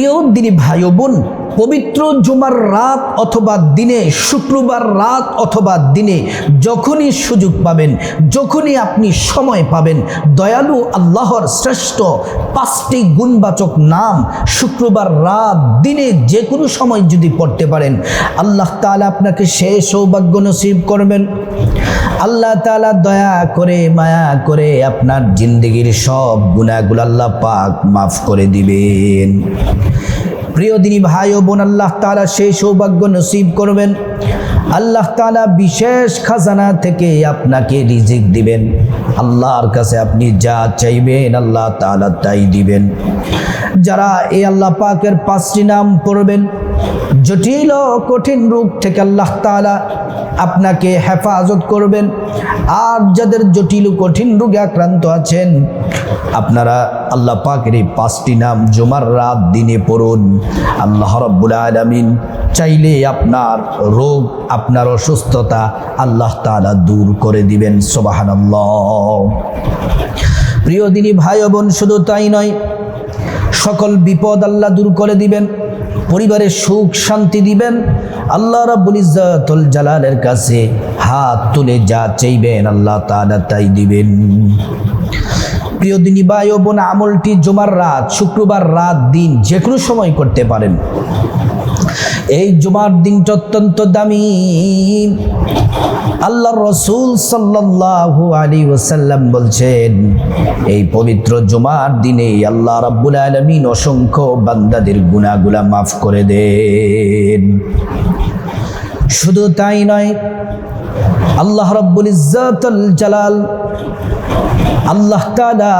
প্রিয় দিনী ভাই বোন। পবিত্র জুমার রাত অথবা দিনে, শুক্রবার রাত অথবা দিনে, যখনই সুযোগ পাবেন, যখনই আপনি সময় পাবেন, দয়ালু আল্লাহর শ্রেষ্ঠ পাঁচটি গুণবাচক নাম শুক্রবার রাত, দিনে যে কোনো সময় যদি পড়তে পারেন, আল্লাহ তাআলা আপনাকে সে সৌভাগ্য নসিব করবেন। আল্লাহ তাআলা দয়া করে, মায়া করে আপনার জিন্দগির সব গুণাগুলো আল্লাহ পাক মাফ করে দিবেন। প্রিয় দিনী ভাই ও বোন, আল্লাহ তালা সেই সৌভাগ্য নসিব করবেন। আল্লাহ তালা বিশেষ খাজানা থেকে আপনাকে রিজিক দিবেন। আল্লাহর কাছে আপনি যা চাইবেন, আল্লাহ তালা তাই দিবেন। যারা এই আল্লাহ পাকের পাঁচটি নাম পড়বেন জটিল ও কঠিন রূপ থেকে আল্লাহ তাআলা আপনাকে হেফাজত করবেন। আর যাদের জটিল কঠিন রোগে আক্রান্ত আছেন, আপনারা আল্লাহ পাকের এই পাঁচটি নাম জুমার রাত দিনে পড়ুন। আল্লাহ রব্বুল আলমিন চাইলে আপনার রোগ, আপনার অসুস্থতা আল্লাহ তাআলা দূর করে দিবেন, সোবাহানাল্লাহ। প্রিয় দিনী ভাই বোন, শুধু তাই নয়, সকল বিপদ আল্লাহ দূর করে দিবেন। পরিবারে সুখ, শান্তি দিবেন। আল্লাহ রাব্বুল ইজ্জাতুল জালালের কাছে হাত তুলে যা চাইবেন আল্লাহ তাআলা তাই দিবেন। প্রিয় দিনী ভাই ও বোন, আমলটি জুমার রাত, শুক্রবার রাত দিন যে কোনো সময় করতে পারেন। এই জুমার দিনটা অত্যন্ত দামি। আল্লাহ রসুল সাল্লাল্লাহু আলী ওসাল্লাম বলছেন, এই পবিত্র জুমার দিনে আল্লাহ রাব্বুল আলমিন অসংখ্য বান্দাদের গুণাগুলা মাফ করে দেন। শুধু তাই নয় আল্লাহ রব্বুল ইজ্জাতুল জালাল, আল্লাহ তাআলা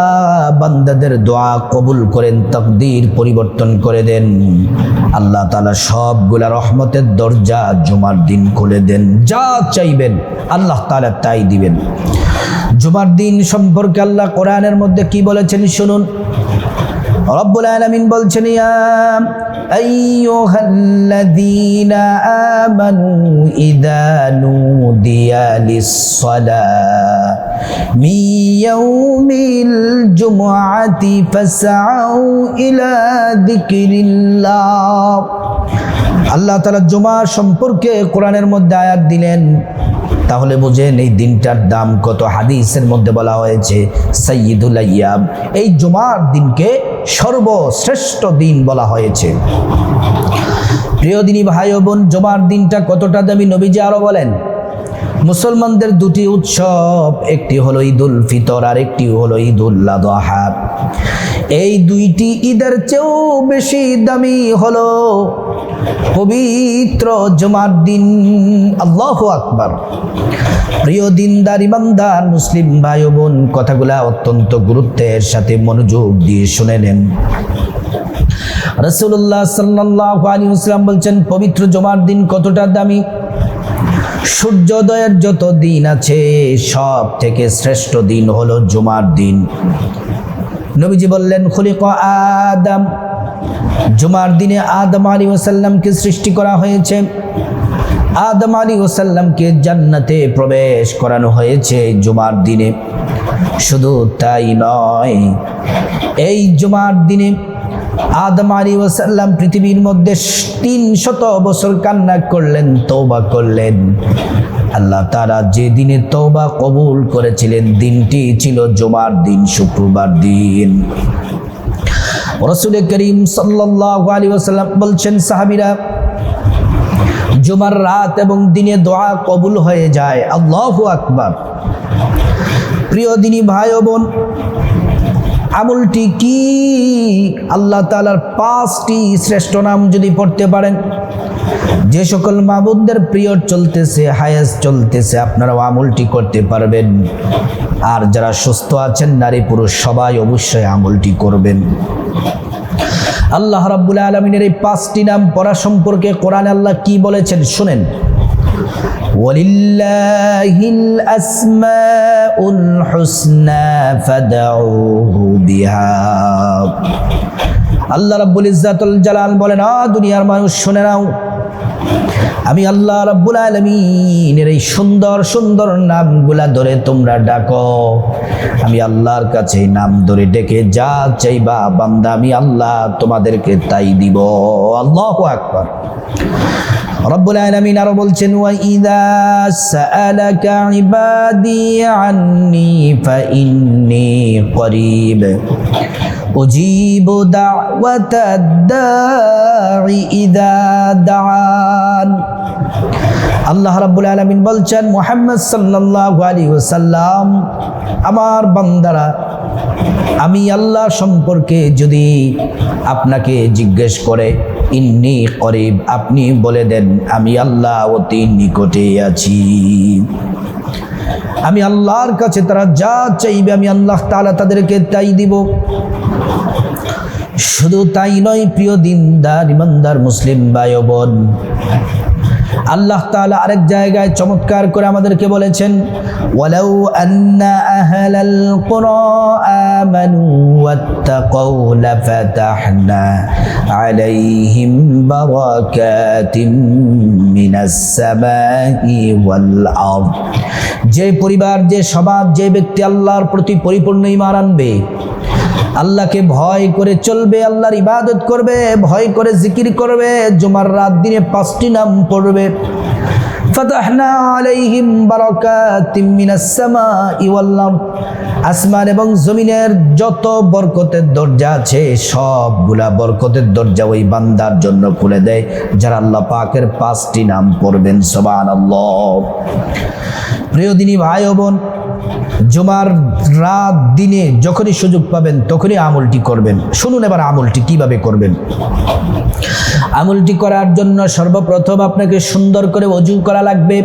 বান্দাদের দোয়া কবুল করেন, তকদির পরিবর্তন করে দেন। আল্লাহ তাআলা সবগুলা রহমতের দরজা জুমার দিন খুলে দেন। যা চাইবেন আল্লাহ তাআলা তাই দিবেন। জুমার দিন সম্পর্কে আল্লাহ কোরআনের মধ্যে কি বলেছেন শুনুন? রব্বুল আলামিন বলছেন, ইয়া আইয়ুহাল্লাযীনা আমানু ইযা নুদিয়া লিস-সালাহ মিন ইয়াউমিল জুমআতি ফাসআউ ইলা যিকরিল্লাহ আল্লাহ তাআলা জুমা সম্পর্কে কোরআনের মধ্যে আয়াত দিলেন। তাহলে বুঝেন এই দিনটার দাম কত? হাদিসের মধ্যে বলা হয়েছে সৈয়দুল আয়াম এই জুমার দিনকে সর্বশ্রেষ্ঠ দিন বলা হয়েছে। প্রিয় দিনী ভাই বোন, জুমার দিনটা কতটা দামি? নবীজি আরও বলেন মুসলমানদের দুটি উৎসব, একটি হলো ঈদুল ফিতর আর একটি হলো ঈদুল আদহা। এই দুইটি ঈদের চেয়েও বেশি দামি হলো পবিত্র জুমার দিন। আল্লাহ আকবার। প্রিয় দিনদার, ইমানদার, মুসলিম ভাই বোন কথাগুলা অত্যন্ত গুরুত্বের সাথে মনোযোগ দিয়ে শুনে নেন। রসুল্লাহ সাল্লাহ আলী ইসলাম বলছেন, পবিত্র জমার দিন কতটা দামি? সূর্যোদয়ের যত দিন আছে, সব থেকে শ্রেষ্ঠ দিন হলো জুমার দিন। নবীজি বললেন, খুলিক আদম। জুমার দিনে আদম আলী ওসাল্লামকে সৃষ্টি করা হয়েছে। আদম আলী ওসাল্লামকে জান্নাতে প্রবেশ করানো হয়েছে জুমার দিনে। শুধু তাই নয়, এই জুমার দিনে আদম আলী ওসাল্লাম পৃথিবীর মধ্যে তিন শত বছর কান্না করলেন তৌবা করলেন। আল্লাহ তারা যে দিনে তৌবা কবুল করেছিলেন, দিনটি ছিল জুমার দিন, শুক্রবার দিন। রসুল করিম সাল্লাহ আলী ওসাল্লাম বলছেন, সাহাবিরা, জুমার রাত এবং দিনে দোয়া কবুল হয়ে যায়। আল্লাহ আকবার। প্রিয় দিনী ভাই ও বোন আমলটি কি? আল্লাহ তালার পাঁচটি শ্রেষ্ঠ নাম যদি পড়তে পারেন। যে সকল মাহবুবদের প্রিয় চলতেছে, হায়েস চলতেছে, আপনারাও আমলটি করতে পারবেন। আর যারা সুস্থ আছেন, নারী পুরুষ, সবাই অবশ্যই আমলটি করবেন। আল্লাহ রাব্বুল আলমিনের এই পাঁচটি নাম পড়া সম্পর্কে কোরআন আল্লাহ কি বলেছেন? শুনেন। ولله الأسماء الحسنى فادعوه بها আল্লাহ রাব্বুল ইজ্জাতুল জালাল বলেন আ দুনিয়ার মানুষ শুনে নাও আমি আল্লাহ রাব্বুল আলমিনের এই সুন্দর সুন্দর নামগুলা ধরে তোমরা ডাকো। আমি আল্লাহর কাছে নাম ধরে ডেকে, যা চাইবা বান্দা আমি আল্লাহ তোমাদেরকে তাই দিব। আল্লাহ আকবার। রব্বুল আলামিন আরও বলছেন, ওয়া আন্নি ফাইন্নি করিব। উজিব দাওয়াতাদ দাঈ ইদা দাআন আল্লাহ রাব্বুল আলামিন বলছেন, মুহাম্মদ সাল্লাল্লাহু আলাইহি ওয়াসাল্লাম, আমার বান্দারা, আমি আল্লাহ সম্পর্কে যদি আপনাকে জিজ্ঞেস করে, ইন্নি করিব আপনি বলে দেন, আমি আল্লাহ অতি নিকটে আছি। আমি আল্লাহর কাছে তারা যা চাইবে, আমি আল্লাহ তাআলা তাদেরকে তাই দিব। শুধু তাই নয়, প্রিয় দিনদার, ইমানদার মুসলিম ভাই ও বোন আল্লাহ তাআলা আরেক জায়গায় চমৎকার করে আমাদেরকে বলেছেন, ওয়ালাউ আন্না আহলাল কুরা আমানু ওয়াত্তাকাউ লাফাতাহনা আলাইহিম বারাকাতিম মিনাস সামাই ওয়াল আরদ। যে পরিবার, যে সমাজ, যে ব্যক্তি আল্লাহর প্রতি পরিপূর্ণ ঈমান আনবে, আল্লাহকে ভয় করে চলবে, আল্লাহর ইবাদত করবে, ভয় করে জিকির করবে, জুমার রাত দিনে পাঁচটি নাম পড়বে। আসমান এবং জমিনের যত বরকতের দরজা আছে, সবগুলা বরকতের দরজা ওই বান্দার জন্য খুলে দেয়, যারা আল্লাহ পাকের পাঁচটি নাম পড়বেন, সুবহানাল্লাহ। প্রিয় দিনী ভাই ও বোন জুমার রাত দিনে যখনই সুযোগ পাবেন তখনই আমলটি করবেন। শুনুন এবার আমলটি কীভাবে করবেন। আমলটি করার জন্য সর্বপ্রথম আপনাকে সুন্দর করে অজু করা লাগবে।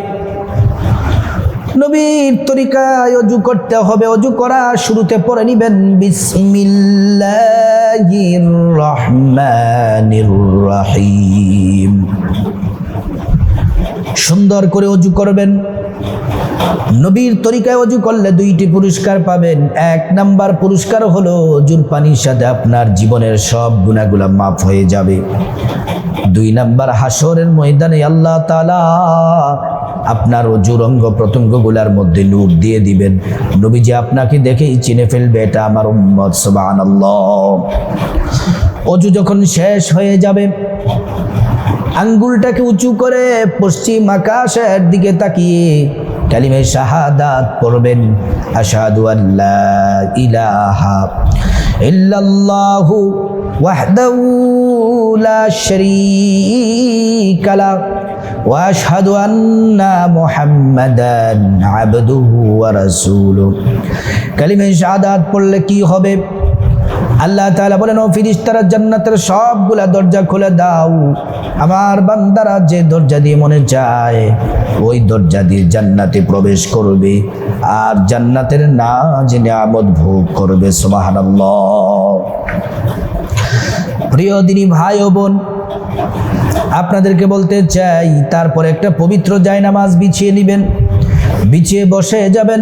নবীর তরিকায় অজু করতে হবে। অজু করা শুরুতে পড়ে নিবেন, বিসমিল্লাহির রহমানির রহিম। সুন্দর করে অজু করবেন। নবীর তরিকায় অজু করলে দুইটি পুরস্কার পাবেন। এক নাম্বার পুরস্কার হলো অজুর পানির সাথে আপনার জীবনের সব গুণাগুলা মাফ হয়ে যাবে। দুই নাম্বার হাসরের ময়দানে আল্লাহ তালা আপনার অজুর অঙ্গ প্রত্যঙ্গগুলার মধ্যে নূর দিয়ে দিবেন। নবীজি আপনাকে দেখেই চিনে ফেলবে, এটা আমার উম্মত, সুবহানাল্লাহ। অজু যখন শেষ হয়ে যাবে, আঙ্গুলটাকে উঁচু করে পশ্চিম আকাশের দিকে তাকিয়ে কালিমে শাহাদাত পড়বেন, আশহাদু আল্লাহ ইলাহা ইল্লাল্লাহু ওয়াহদাহু লা শারীকা লা আন্না মুহাম্মাদান আবদুহু ওয়া রাসূলুহু। কালিমে শাহাদাত পড়লে কি হবে? আল্লাহ তাআলা বলেন, ও ফিরিস্তারা, জান্নাতের সবগুলা দরজা খুলে দাও। আমার বান্দারা যে দরজা দিয়ে মনে চায়, ওই দরজা দিয়ে জান্নাতে প্রবেশ করবে। আর জান্নাতের নাজ নিয়ামত ভোগ করবে, সুবহানাল্লাহ। প্রিয় দিনী ভাই ও বোন, আপনাদেরকে বলতে চাই, তারপর একটা পবিত্র জায়নামাজ বিছিয়ে নেবেন, বিছিয়ে বসে যাবেন।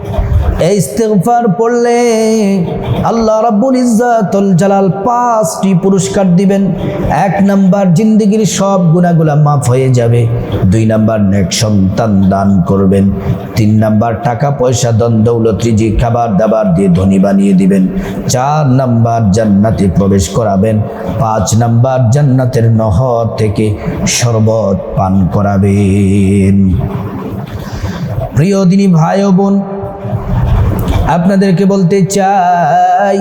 এই ইস্তেগফার পড়লে আল্লাহ রাব্বুল ইজ্জাতুল জালাল পাঁচটি পুরস্কার দিবেন। এক নাম্বার জিন্দগির সব গুণাগুলা মাফ হয়ে যাবে। দুই নাম্বার নেক সন্তান দান করবেন। তিন নাম্বার টাকা, পয়সা দন দৌলত রিজি খাবার দাবার দিয়ে ধনী বানিয়ে দিবেন। চার নাম্বার জান্নাতে প্রবেশ করাবেন। পাঁচ নাম্বার জান্নাতের নহর থেকে শরবত পান করাবেন। প্রিয় দিনী ভাই বোন আপনাদেরকে বলতে চাই,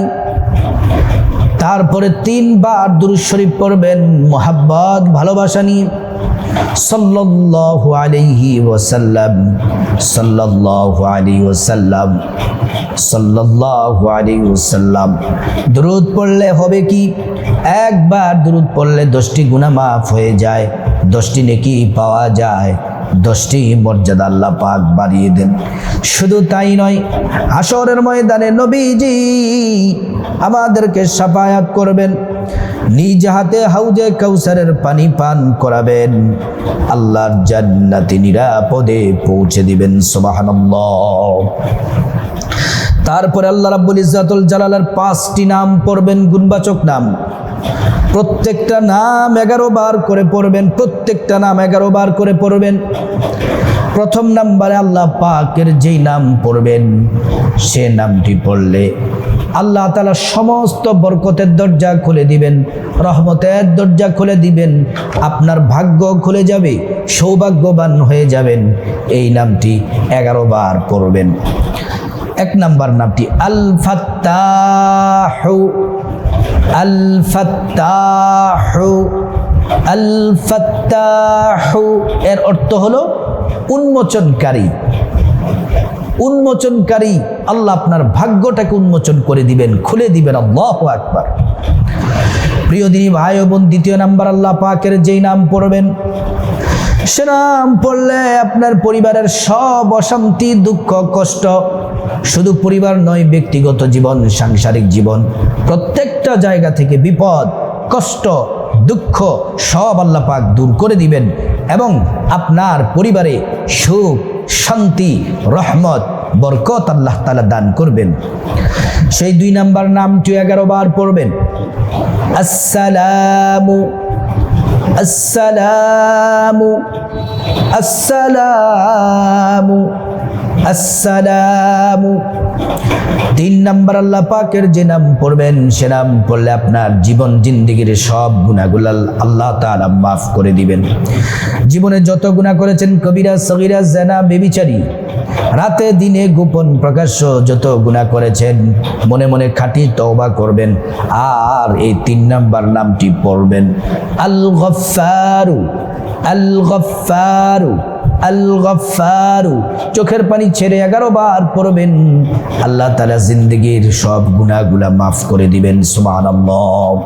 তারপরে তিনবার দুরুদ শরীফ পড়বেন, মোহাব্বত, ভালোবাসা নিয়ে। সাল্লাল্লাহু আলাইহি ওয়াসাল্লাম, সাল্লাল্লাহু আলাইহি ওয়াসাল্লাম, সাল্লাল্লাহু আলাইহি ওয়াসাল্লাম। দুরুদ পড়লে হবে কি? একবার দুরুদ পড়লে দশটি গুনাহ মাফ হয়ে যায়, দশটি নেকি পাওয়া যায়। দশটি মর্যাদা আল্লাহ পাক বাড়িয়ে দেন। শুধু তাই নয় আসরের ময়দানে নবীজি আমাদেরকে সাফায়াত করবেন, নিজ হাতে হাউজে কাউসারের পানি পান করাবেন। আল্লাহর জান্নাতি নিরাপদে পৌঁছে দিবেন, সুবহানাল্লাহ। তারপরে আল্লাহ রাব্বুল ইজ্জাতুল জালালের পাঁচটি নাম পড়বেন, গুণবাচক নাম। প্রত্যেকটা নাম এগারো বার করে পড়বেন, প্রত্যেকটা নাম এগারো বার করে পড়বেন। প্রথম নাম্বারে আল্লাহ পাকের যেই নাম পড়বেন, সে নামটি পড়লে আল্লাহ তালা সমস্ত বরকতের দরজা খুলে দিবেন, রহমতের দরজা খুলে দিবেন, আপনার ভাগ্য খুলে যাবে, সৌভাগ্যবান হয়ে যাবেন। এই নামটি এগারো বার পড়বেন। এক নাম্বার নামটি আল আল ফাত্তাহু আল ফাত্তাহু এর অর্থ হলো উন্মোচনকারী। উন্মোচনকারী, আল্লাহ আপনার ভাগ্যটাকে উন্মোচন করে দিবেন, খুলে দিবেন, আল্লাহ আকবার। প্রিয় দিনী ভাই বোন, দ্বিতীয় নাম্বার আল্লাহ পাকের যেই নাম পড়বেন সে নাম পড়লে আপনার পরিবারের সব অশান্তি, দুঃখ, কষ্ট শুধু পরিবার নয়, ব্যক্তিগত জীবন, সাংসারিক জীবন, প্রত্যেকটা জায়গা থেকে বিপদ, কষ্ট, দুঃখ সব আল্লাহ পাক দূর করে দিবেন এবং আপনার পরিবারে সুখ, শান্তি, রহমত, বরকত আল্লাহ তালা দান করবেন। সেই দুই নাম্বার নামটি এগারো বার পড়বেন। আসসালামু আসসালামু আসসালামু আসসালামু। তিন নাম্বার আল্লাহ পাকের যে নাম পড়বেন, সে নাম পড়লে আপনার জীবন, জিন্দিগির সব গুণাগুলো আল্লাহ তাআলা মাফ করে দিবেন। জীবনে যত গুণা করেছেন, কবিরা, সগিরা, জেনা, বেবিচারী, রাতে দিনে গোপন প্রকাশ্য যত গুণা করেছেন, মনে মনে খাঁটি তওবা করবেন। আর এই তিন নাম্বার নামটি পড়বেন আল গফারু আল গফারু আল চোখের পানি ছেড়ে এগারো বার পড়বেন। আল্লাহ তালা জিন্দগির সব গুণাগুলা মাফ করে দিবেন, সুবহানাল্লাহ।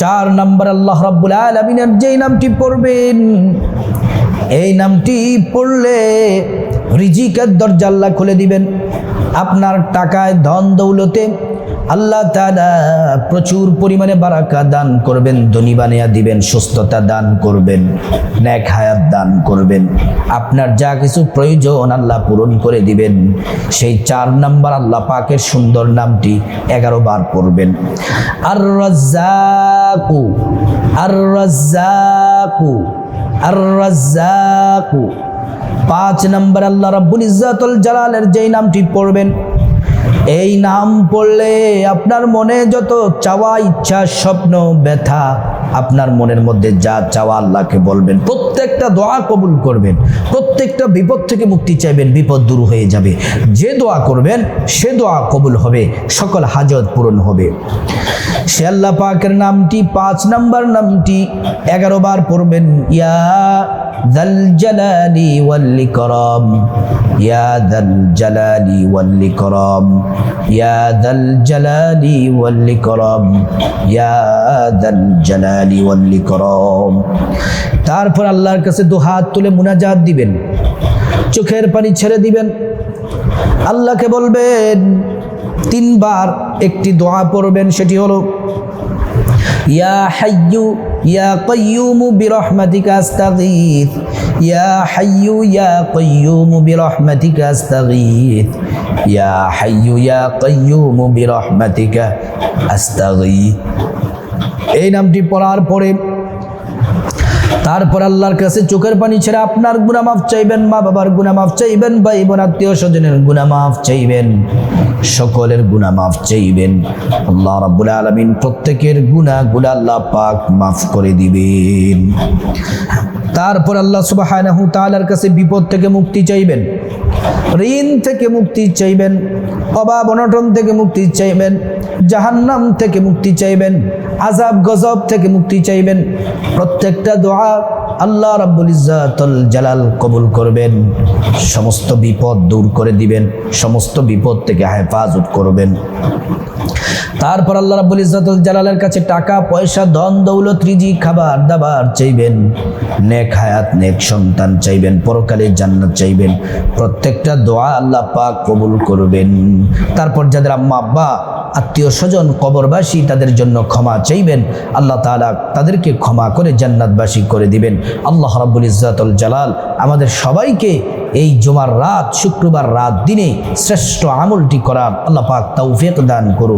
চার নম্বর, আল্লাহ রাব্বুল আলামিনের যেই নামটি পড়বেন, এই নামটি পড়লে রিজিকের দরজা আল্লাহ খুলে দিবেন। আপনার টাকায় ধন দৌলতে আল্লাহ তাআলা প্রচুর পরিমাণে বারাকা দান করবেন, ধনী বানিয়া দিবেন, সুস্থতা দান করবেন ন্যাক হায়াত দান করবেন। আপনার যা কিছু প্রয়োজন আল্লাহ পূরণ করে দিবেন। সেই চার নাম্বার আল্লাহ পাকের সুন্দর নামটি এগারো বার পড়বেন। আর রাজ্জাকু আর রাজ্জাকু আর রাজ্জাকু পাঁচ নম্বর আল্লাহ রাব্বুল ইজ্জাতুল জালালের যেই নামটি পড়বেন এই নাম পড়লে আপনার মনে যত চাওয়া ইচ্ছা স্বপ্ন ব্যথা আপনার মনের মধ্যে যা চাওয়া আল্লাহকে বলবেন, প্রত্যেকটা দোয়া কবুল করবেন, প্রত্যেকটা বিপদ থেকে মুক্তি চাইবেন, বিপদ দূর হয়ে যাবে। যে দোয়া করবেন, সে দোয়া কবুল হবে, সকল হাজত পূরণ হবে। সে আল্লাহ পাকের নামটি, পাঁচ নাম্বার নামটি, এগারো বার পড়বেন, ইয়া দাল জালালি ওয়াল ইকরাম, ইয়া দাল জালালি ওয়াল ইকরাম, ইয়া দাল জালালি ওয়াল ইকরাম, ইয়া দাল জালালি ওয়াল ইকরাম তারপর আল্লাহর কাছে দু হাত তুলে মুনাজাত দিবেন। চোখের পানি ছেড়ে দিবেন। আল্লাহকে বলবেন, তিনবার একটি দোয়া পড়বেন, সেটি হলো, ইয়া হাইয়ু ইয়া কাইয়ুমু বিরহমাতিকা আস্তাগীথ ইয়া হাইয়ু ইয়া কাইয়ুমু বিরহমাতিকা ইয়া হাইয়ু ইয়া কাইয়ুমু বিরহমাতিকা আস্তাগীথ এই নামটি পড়ার পরে, তারপর আল্লাহর কাছে চোখের পানি ছেড়ে আপনার গুণা মাফ চাইবেন, মা বাবার গুণা মাফ চাইবেন, ভাই বোন, আত্মীয় স্বজনের গুণা মাফ চাইবেন, সকলের গুণা মাফ চাইবেন। আল্লাহ রাব্বুল আলামিন প্রত্যেকের গুণা গুণা আল্লাহ পাক মাফ করে দিবেন। তারপর আল্লাহ সুবহানাহু তাআলার কাছে বিপদ থেকে মুক্তি চাইবেন। ঋণ থেকে মুক্তি চাইবেন, অভাব অনটন থেকে মুক্তি চাইবেন, জাহান্নাম থেকে মুক্তি চাইবেন আজাব গজব থেকে মুক্তি চাইবেন। প্রত্যেকটা দোয়া আল্লাহ রাব্বুল ইজ্জাতুল জালাল কবুল করবেন, সমস্ত বিপদ দূর করে দিবেন, সমস্ত বিপদ থেকে হেফাজত করবেন। তারপর আল্লাহ রাব্বুল ইজ্জাতুল জালালের কাছে টাকা, পয়সা, ধন, দৌলত রিজি খাবার, দাবার চাইবেন, নেক হায়াত, নেক সন্তান চাইবেন, পরকালে জান্নাত চাইবেন, প্রত্যেকটা দোয়া আল্লাহ পাক কবুল করবেন। তারপর যাদের আম্মা, আব্বা, আত্মীয় স্বজন, কবরবাসী তাদের জন্য ক্ষমা চাইবেন, আল্লাহ তাআলা তাদেরকে ক্ষমা করে জান্নাতবাসী করে দিবেন। আল্লাহ রাব্বুল ইজাতুল জালাল আমাদের সবাইকে এই জুমার রাত, শুক্রবার রাত দিনে শ্রেষ্ঠ আমলটি করার আল্লাহ পাক তৌফিক দান করুন